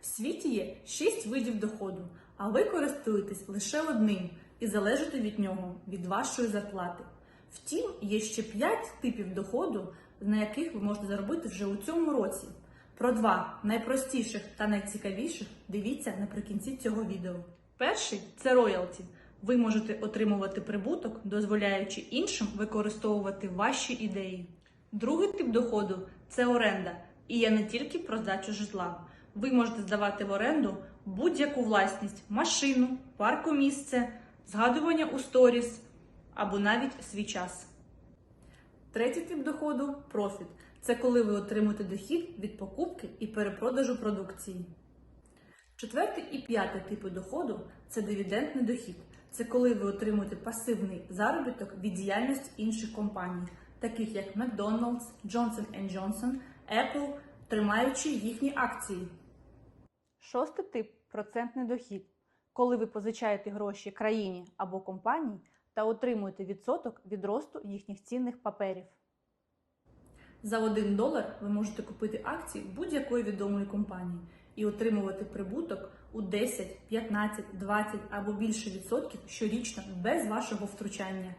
В світі є 6 видів доходу, а ви користуєтесь лише одним і залежите від нього, від вашої зарплати. Втім, є ще 5 типів доходу, на яких ви можете заробити вже у цьому році. Про два найпростіших та найцікавіших дивіться наприкінці цього відео. Перший це роялті. Ви можете отримувати прибуток, дозволяючи іншим використовувати ваші ідеї. Другий тип доходу це оренда, і є не тільки про здачу житла. Ви можете здавати в оренду будь-яку власність, машину, паркомісце, згадування у сторіс або навіть свій час. Третій тип доходу профіт. Це коли ви отримуєте дохід від покупки і перепродажу продукції. Четвертий і п'ятий типи доходу це дивідендний дохід. Це коли ви отримуєте пасивний заробіток від діяльності інших компаній, таких як McDonald's, Johnson Johnson, Apple, тримаючи їхні акції. Шостий тип процентний дохід, коли ви позичаєте гроші країні або компанії та отримуєте відсоток від росту їхніх цінних паперів. За 1 долар ви можете купити акції будь-якої відомої компанії і отримувати прибуток у 10, 15, 20 або більше відсотків щорічно без вашого втручання.